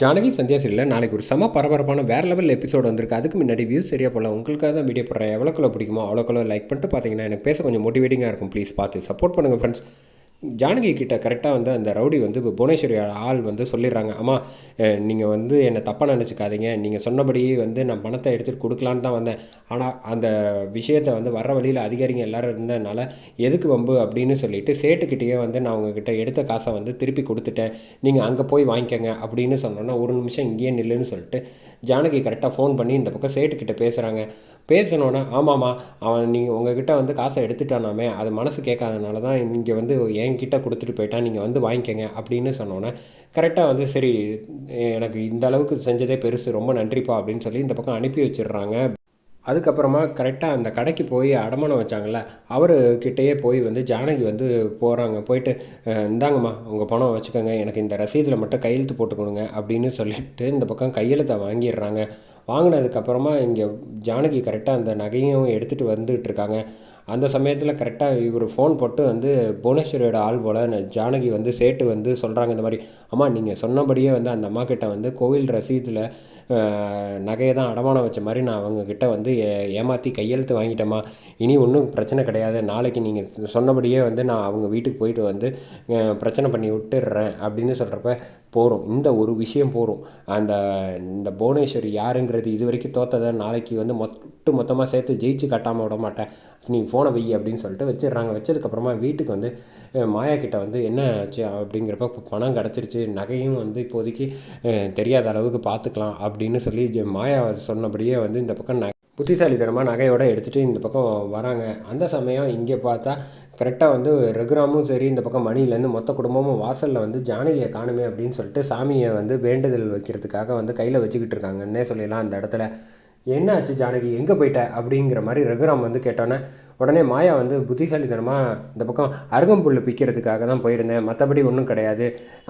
ஜானகி சந்தியா சீரியலில் நாளைக்கு ஒரு செம பரபரப்பான வேறு லெவல் எபிசோடு வந்திருக்கு. அதுக்கு முன்னாடி வியூஸ் சரியாக போகலாம் உங்களுக்காக தான் வீடியோ போடுறேன். எவ்வளோக்குள்ள பிடிக்குமோ அவ்வளோக்குள்ள லைக் பண்ணிட்டு பார்த்தீங்கன்னா எனக்கு பேச கொஞ்சம் மோட்டிவேட்டிங்காக இருக்கும். ப்ளீஸ் பார்த்து சப்போர்ட் பண்ணுங்கள் ஃப்ரெண்ட்ஸ் ஜானகி கிட்ட கரெக்டாக வந்து அந்த ரவுடி வந்து இப்போ புவனேஸ்வரி ஆள் வந்து சொல்லிடுறாங்க. அம்மா நீங்கள் வந்து என்னை தப்பாக நினச்சிக்காதீங்க. நீங்கள் சொன்னபடி வந்து நான் பணத்தை எடுத்துகிட்டு கொடுக்கலான்னு தான் வந்தேன். ஆனால் அந்த விஷயத்தை வந்து வர வழியில் அதிகாரிங்க எல்லோரும் இருந்ததுனால எதுக்கு வம்பு அப்படின்னு சொல்லிட்டு சேட்டுக்கிட்டேயே வந்து நான் உங்ககிட்ட எடுத்த காசை வந்து திருப்பி கொடுத்துட்டேன். நீங்கள் அங்கே போய் வாங்கிக்கோங்க அப்படின்னு சொன்னோன்னா ஒரு நிமிஷம் இங்கேயே நில்லுன்னு சொல்லிட்டு ஜானகி கரெக்டாக ஃபோன் பண்ணி இந்த பக்கம் சேட்டுக்கிட்ட பேசுகிறாங்க பேசினோன்னே ஆமாம்மா அவன் நீங்கள் உங்ககிட்ட வந்து காசை எடுத்துட்டானாமே அது மனசு கேட்காதனால தான் இங்கே வந்து ஏன் என்கிட்ட கொடுத்துட்டு போயிட்டான் நீங்கள் வந்து வாங்கிக்கங்க அப்படின்னு சொன்னோன்னே கரெக்டாக வந்து சரி எனக்கு இந்த அளவுக்கு செஞ்சதே பெருசு ரொம்ப நன்றிப்பா அப்படின்னு சொல்லி இந்த பக்கம் அனுப்பி வச்சிடுறாங்க. அதுக்கப்புறமா கரெக்டாக அந்த கடைக்கு போய் அடமானம் வச்சாங்கள்ல அவர்கிட்டயே போய் வந்து ஜானகி வந்து போகிறாங்க போயிட்டு இந்தாங்கம்மா உங்கள் பணம் வச்சுக்கோங்க எனக்கு இந்த ரசீதில் மட்டும் கையெழுத்து போட்டு கொடுங்க அப்படின்னு சொல்லிட்டு இந்த பக்கம் கையெழுத்தை வாங்கிடுறாங்க. வாங்கினதுக்கப்புறமா இங்கே ஜானகி கரெக்டாக அந்த நகையும் எடுத்துகிட்டு வந்துட்டு இருக்காங்க. அந்த சமயத்தில் கரெக்டாக இவர் ஃபோன் போட்டு வந்து புவனேஸ்வரியோட ஆள் போல் ஜானகி வந்து சேட்டு வந்து சொல்கிறாங்க இந்த மாதிரி. அம்மா நீங்கள் சொன்னபடியே வந்து அந்த அம்மா கிட்ட வந்து கோவில் ரசீதில் நகையை தான் அடமானம் வச்ச மாதிரி நான் அவங்கக்கிட்ட வந்து ஏ- ஏமாற்றி கையெழுத்து வாங்கிட்டேம்மா. இனி ஒன்றும் பிரச்சனை கிடையாது. நாளைக்கு நீங்கள் சொன்னபடியே வந்து நான் அவங்க வீட்டுக்கு போயிட்டு வந்து பிரச்சனை பண்ணி விட்டுடுறேன் அப்படின்னு சொல்கிறப்ப போகிறோம் இந்த ஒரு விஷயம் போகிறோம் அந்த இந்த புவனேஸ்வரி யாருங்கிறது இது வரைக்கும் தோத்ததை நாளைக்கு வந்து மொட்டு மொத்தமாக சேர்த்து ஜெயிச்சு காட்டாமல் விட மாட்டேன். நீ ஃபோனை வை அப்படின்னு சொல்லிட்டு வச்சிடுறாங்க. வச்சதுக்கப்புறமா வீட்டுக்கு வந்து மாயா கிட்ட வந்து என்ன ஆச்சு அப்படிங்கிறப்ப பணம் கிடச்சிருச்சு நகையும் வந்து இப்போதைக்கு தெரியாத அளவுக்கு பார்த்துக்கலாம் அப்படின்னு சொல்லி மாயா சொன்னபடியே வந்து இந்த பக்கம் ந புத்திசாலித்தனமாக நகையோடு எடுத்துகிட்டு இந்த பக்கம் வராங்க. அந்த சமயம் இங்கே பார்த்தா கரெக்டாக வந்து ரகுராமும் சரி இந்த பக்கம் மணிலேருந்து மொத்த குடும்பமும் வாசலில் வந்து ஜானகியை காணுமே அப்படின்னு சொல்லிட்டு சாமியை வந்து வேண்டுதல் வைக்கிறதுக்காக வந்து கையில் வச்சுக்கிட்டு இருக்காங்கன்னே சொல்லிடலாம் அந்த இடத்துல. என்ன ஆச்சு ஜானகி? எங்கே போயிட்ட? அப்படிங்கிற மாதிரி ரகுராம் வந்து கேட்டோன்னே உடனே மாயா வந்து புத்திசாலித்தனமாக இந்த பக்கம் அருகம்புல் பிக்கிறதுக்காக தான் போயிருந்தேன். மற்றபடி ஒன்றும் கிடையாது.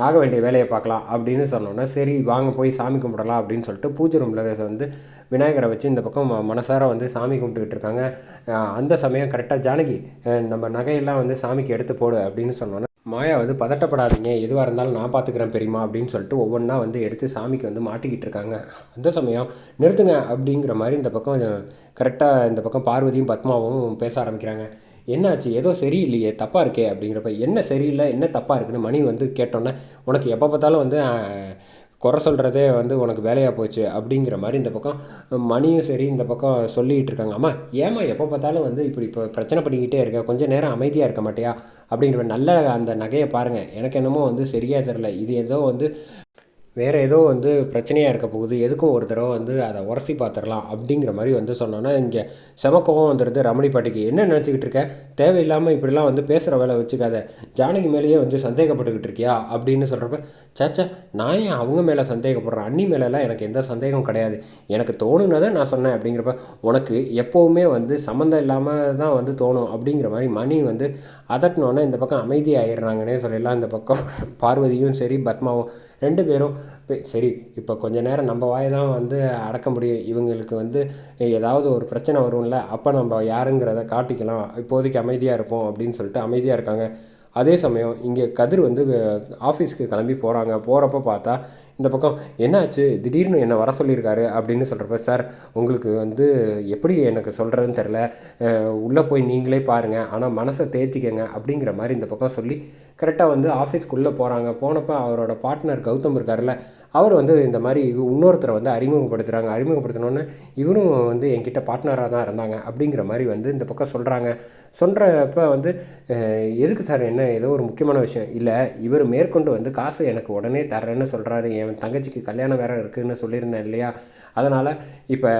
ஆக வேண்டிய வேலையை பார்க்கலாம் அப்படின்னு சொன்னோன்னே சரி வாங்க போய் சாமி கும்பிடலாம் அப்படின்னு சொல்லிட்டு பூஜை ரூமில் வந்து விநாயகரை வச்சு இந்த பக்கம் மனசார வந்து சாமி கும்பிட்டுக்கிட்டு இருக்காங்க. அந்த சமயம் கரெக்டாக ஜானகி நம்ம நகையெல்லாம் வந்து சாமிக்கு எடுத்து போடு அப்படின்னு சொன்னோன்னே மாயா வந்து பதட்டப்படாதீங்க. எதுவாக இருந்தாலும் நான் பார்த்துக்கிறேன் பெரியமா அப்படின்னு சொல்லிட்டு ஒவ்வொன்றா வந்து எடுத்து சாமிக்கு வந்து மாட்டிக்கிட்டு இருக்காங்க. அந்த சமயம் நிறுத்துங்க அப்படிங்கிற மாதிரி இந்த பக்கம் கரெக்டாக இந்த பக்கம் பார்வதியும் பத்மாவும் பேச ஆரம்பிக்கிறாங்க. என்னாச்சு? ஏதோ சரியில்லையே. தப்பாக இருக்கே அப்படிங்கிறப்ப என்ன சரியில்லை? என்ன தப்பாக இருக்குன்னு மணி வந்து கேட்டோன்னே உனக்கு எப்போ பார்த்தாலும் வந்து குறை சொல்கிறதே வந்து உனக்கு வேலையாக போச்சு அப்படிங்கிற மாதிரி இந்த பக்கம் மணியும் சரி இந்த பக்கம் சொல்லிகிட்டு இருக்காங்க. அம்மா ஏம்மா எப்போ பார்த்தாலும் வந்து இப்படி இப்போ பிரச்சனை பண்ணிக்கிட்டே இருக்க? கொஞ்சம் நேரம் அமைதியாக இருக்க மாட்டியா? அப்படிங்கிற நல்ல அந்த நகையை பாருங்கள் எனக்கு என்னமோ வந்து சரியாக தெரில இது ஏதோ வந்து வேறு ஏதோ வந்து பிரச்சனையாக இருக்க போகுது. எதுக்கும் ஒரு தடவை வந்து அதை உரசி பார்த்துடலாம் அப்படிங்கிற மாதிரி வந்து சொன்னோன்னா இங்கே செமக்கவும் வந்துடுது ரமணி பாட்டிக்கு. என்ன நினச்சிக்கிட்டு இருக்க? தேவையில்லாமல் இப்படிலாம் வந்து பேசுகிற வேலை வச்சுக்காத. ஜானகி மேலேயே வந்து சந்தேகப்பட்டுக்கிட்டு இருக்கியா? அப்படின்னு சொல்கிறப்ப சேச்சா நான் ஏன் அவங்க மேலே சந்தேகப்படுறேன்? அண்ணி மேலெலாம் எனக்கு எந்த சந்தேகம் கிடையாது. எனக்கு தோணுனதை நான் சொன்னேன். அப்படிங்கிறப்ப உனக்கு எப்போவுமே வந்து சம்மந்தம் இல்லாமல் தான் வந்து தோணும். அப்படிங்கிற மாதிரி மணி வந்து அதட்டினோன்னே இந்த பக்கம் அமைதியாகிடுறாங்கன்னே சொல்லிடலாம் இந்த பக்கம் பார்வதியும் சரி பத்மாவும் ரெண்டு பேரும் சரி இப்போ கொஞ்ச நேரம் நம்ம வாய் தான் வந்து அடக்க முடியும். இவங்களுக்கு வந்து ஏதாவது ஒரு பிரச்சனை வரும்ல அப்போ நம்ம யாருங்கிறத காட்டிக்கலாம். இப்போதைக்கு அமைதியாக இருப்போம் அப்படின்னு சொல்லிட்டு அமைதியாக இருக்காங்க. அதே சமயம் இங்கே கதிர் வந்து ஆஃபீஸ்க்கு கிளம்பி போகிறாங்க போகிறப்ப பார்த்தா இந்த பக்கம் என்னாச்சு? திடீர்னு என்னை வர சொல்லியிருக்காரு? அப்படின்னு சொல்கிறப்ப சார் உங்களுக்கு வந்து எப்படி எனக்கு சொல்கிறதுன்னு தெரில உள்ளே போய் நீங்களே பாருங்கள் ஆனால் மனசை தேத்திக்கங்க. அப்படிங்கிற மாதிரி இந்த பக்கம் சொல்லி கரெக்டாக வந்து ஆஃபீஸ்க்குள்ளே போகிறாங்க போனப்போ அவரோட பார்ட்னர் கௌதம் இருக்கார்ல அவர் வந்து இந்த மாதிரி இன்னொருத்தரை வந்து அறிமுகப்படுத்துகிறாங்க அறிமுகப்படுத்தினோன்னே இவரும் வந்து என்கிட்ட பார்ட்னராக தான் இருந்தாங்க அப்படிங்கிற மாதிரி வந்து இந்த பக்கம் சொல்கிறாங்க சொல்கிறப்ப வந்து எதுக்கு சார் என்ன ஏதோ ஒரு முக்கியமான விஷயம்? இல்லை இவர் மேற்கொண்டு வந்து காசு எனக்கு உடனே தரேன்னு சொல்கிறாரு என் தங்கச்சிக்கு கல்யாணம் வேறு இருக்குதுன்னு சொல்லியிருந்தேன் இல்லையா? அதனால் இப்போ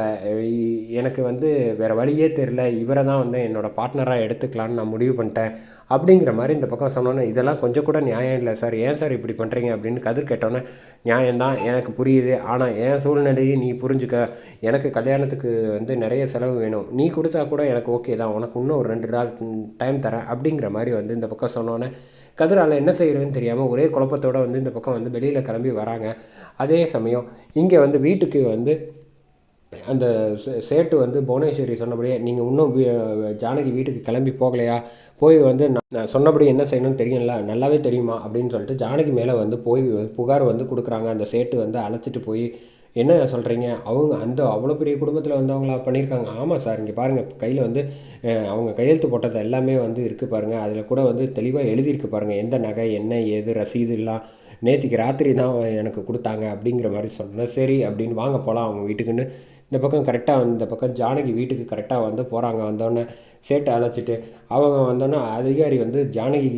எனக்கு வந்து வேறு வழியே தெரில இவரை தான் வந்து என்னோடய பார்ட்னராக எடுத்துக்கலான்னு நான் முடிவு பண்ணிட்டேன். அப்படிங்கிற மாதிரி இந்த பக்கம் சொன்னோன்னே இதெல்லாம் கொஞ்சம் கூட நியாயம் இல்லை சார். ஏன் சார் இப்படி பண்ணுறீங்க அப்படின்னு கதிர் கேட்டோன்னே நியாயம்தான் எனக்கு புரியுது. ஆனால் என் சூழ்நிலையை நீ புரிஞ்சுக்க. எனக்கு கல்யாணத்துக்கு வந்து நிறைய செலவு வேணும். நீ கொடுத்தா கூட எனக்கு ஓகே தான். உனக்கு இன்னும் ஒரு ரெண்டு நாள் டைம் தரேன். அப்படிங்கிற மாதிரி வந்து இந்த பக்கம் சொன்னோன்னே கதிரால் என்ன செய்கிறதுன்னு தெரியாமல் ஒரே குழப்பத்தோடு வந்து இந்த பக்கம் வந்து வெளியில் கிளம்பி வராங்க. அதே சமயம் இங்கே வந்து வீட்டுக்கு வந்து அந்த சே- சேட்டு வந்து புவனேஸ்வரி சொன்னபடியே நீங்கள் இன்னும் ஜானகி வீட்டுக்கு கிளம்பி போகலையா? போய் வந்து நான் சொன்னபடி என்ன செய்யணும்னு தெரியும்ல நல்லாவே தெரியுமா? அப்படின்னு சொல்லிட்டு ஜானகி மேலே வந்து போய் புகார் வந்து கொடுக்குறாங்க. அந்த சேட்டு வந்து அழைச்சிட்டு போய் என்ன சொல்கிறீங்க அவங்க அந்த அவ்வளோ பெரிய குடும்பத்தில் வந்தவங்களா பண்ணியிருக்காங்க ஆமாம் சார் இங்கே பாருங்கள் கையில் வந்து அவங்க கையெழுத்து போட்டது எல்லாமே வந்து இருக்குது பாருங்கள் அதில் கூட வந்து தெளிவாக எழுதியிருக்கு பாருங்கள் எந்த நகை என்ன ஏது ரசீது எல்லாம். நேற்றுக்கு ராத்திரி தான் எனக்கு கொடுத்தாங்க. அப்படிங்கிற மாதிரி சொன்னேன் சரி அப்படின்னு வாங்க போகலாம் அவங்க வீட்டுக்குன்னு இந்த பக்கம் கரெக்டாக இந்த பக்கம் ஜானகி வீட்டுக்கு கரெக்டாக வந்து போகிறாங்க வந்தோடனே சேட்டை அழைச்சிட்டு அவங்க வந்தோடனே அதிகாரி வந்து ஜானகி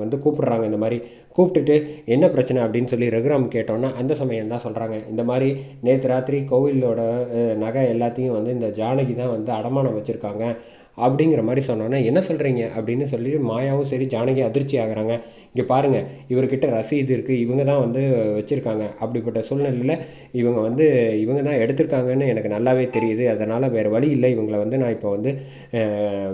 வந்து கூப்பிடுறாங்க இந்த மாதிரி. கூப்பிட்டுட்டு என்ன பிரச்சனை? அப்படின்னு சொல்லி ரகுராம் கேட்டோன்னே அந்த சமயம் தான் சொல்கிறாங்க இந்த மாதிரி நேற்று ராத்திரி கோவிலோட நகை எல்லாத்தையும் வந்து இந்த ஜானகி தான் வந்து அடமானம் வச்சுருக்காங்க. அப்படிங்கிற மாதிரி சொன்னோன்னே என்ன சொல்கிறீங்க அப்படின்னு சொல்லி மாயாவும் சரி ஜானகி அதிர்ச்சி ஆகிறாங்க. இங்கே பாருங்கள் இவர்கிட்ட ரசீது இருக்குது இவங்க தான் வந்து வச்சுருக்காங்க. அப்படிப்பட்ட சூழ்நிலையில் இவங்க வந்து இவங்க தான் எடுத்திருக்காங்கன்னு எனக்கு நல்லாவே தெரியுது. அதனால் வேறு வழி இல்லை. இவங்களை வந்து நான் இப்போ வந்து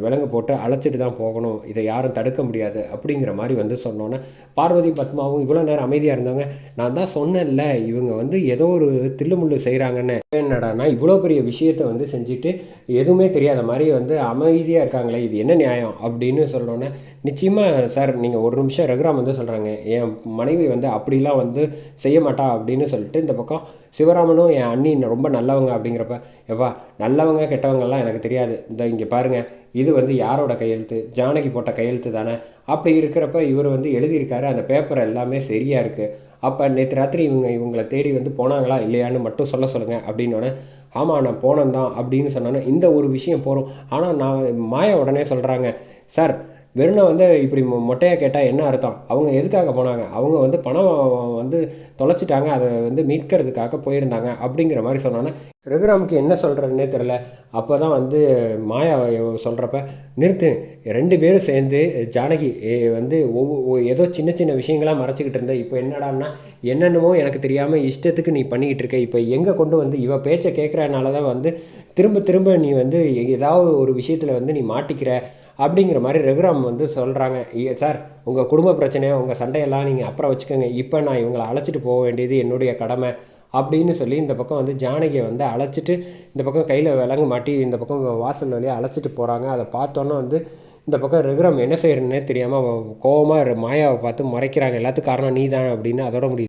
விலங்கு போட்டு அழைச்சிட்டு தான் போகணும். இதை யாரும் தடுக்க முடியாது. அப்படிங்கிற மாதிரி வந்து சொன்னோன்னே பார்வதி பத்மாவும் இவ்வளோ நேரம் அமைதியாக இருந்தவங்க நான் தான் சொன்னேன்ல இவங்க வந்து ஏதோ ஒரு தில்லுமுள்ளு செய்கிறாங்கன்னு என்னடானா இவ்வளோ பெரிய விஷயத்தை வந்து செஞ்சுட்டு எதுவுமே தெரியாத மாதிரி வந்து அமை அமைதியாக இருக்காங்களே இது என்ன நியாயம் அப்படின்னு சொன்னோன்னே நிச்சயமாக சார் நீங்கள் ஒரு நிமிஷம் ரகுராம் வந்து சொல்கிறாங்க என் மனைவி வந்து அப்படிலாம் வந்து செய்ய மாட்டா அப்படின்னு சொல்லிட்டு இந்த பக்கம் சிவராமனும் என் அண்ணி ரொம்ப நல்லவங்க அப்படிங்கிறப்ப எப்பா நல்லவங்க கெட்டவங்கலாம் எனக்கு தெரியாது. இந்த இங்கே பாருங்கள் இது வந்து யாரோட கையெழுத்து? ஜானகி போட்ட கையெழுத்து தானே? அப்படி இருக்கிறப்ப இவர் வந்து எழுதியிருக்காரு அந்த பேப்பர் எல்லாமே சரியாக இருக்குது அப்போ நேற்று ராத்திரி இவங்க இவங்களை தேடி வந்து போனாங்களா இல்லையான்னு மட்டும் சொல்ல சொல்லுங்கள் அப்படின்னோடனே ஆமாம் நான் போனேன் தான் அப்படின்னு சொன்னோன்னே இந்த ஒரு விஷயம் போகிறோம் ஆனால் நான் மாய உடனே சொல்கிறாங்க சார் வெறுனை வந்து இப்படி மொ- கேட்டால் என்ன அர்த்தம்? அவங்க எதுக்காக போனாங்க? அவங்க வந்து பணம் வந்து தொலைச்சிட்டாங்க அதை வந்து மீட்கிறதுக்காக போயிருந்தாங்க அப்படிங்கிற மாதிரி சொன்னோன்னே ரகுராமுக்கு என்ன சொல்கிறதுனே தெரில அப்போ தான் வந்து மாயா சொல்கிறப்ப நிறுத்து. ரெண்டு பேரும் சேர்ந்து ஜானகி வந்து ஒவ்வொரு ஏதோ சின்ன சின்ன விஷயங்களாக மறைச்சிக்கிட்டு இருந்த. இப்போ என்னடான்னா என்னென்னமோ எனக்கு தெரியாமல் இஷ்டத்துக்கு நீ பண்ணிக்கிட்டு இருக்க. இப்போ எங்கே கொண்டு வந்து இவ பேச்சை கேட்குறனால தான் வந்து திரும்ப திரும்ப நீ வந்து ஏதாவது ஒரு விஷயத்தில் வந்து நீ மாட்டிக்கிற. அப்படிங்கிற மாதிரி ரகுராம் வந்து சொல்கிறாங்க சார் உங்கள் குடும்ப பிரச்சனையை உங்கள் சண்டையெல்லாம் நீங்கள் அப்புறம் வச்சுக்கோங்க. இப்போ நான் இவங்களை அழைச்சிட்டு போக வேண்டியது என்னுடைய கடமை அப்படின்னு சொல்லி இந்த பக்கம் வந்து ஜானகியை வந்து அழைச்சிட்டு இந்த பக்கம் கையில் விலங்கு மாட்டி இந்த பக்கம் வாசல் வழியாக அழைச்சிட்டு போகிறாங்க அதை பார்த்தோன்னே வந்து இந்த பக்கம் ரகுராம் என்ன செய்கிறேன்னே தெரியாமல் கோவமாக மாயாவை பார்த்து மறைக்கிறாங்க. எல்லாத்துக்கும் காரணம் நீ தான் அப்படின்னு அதோட முடியுது.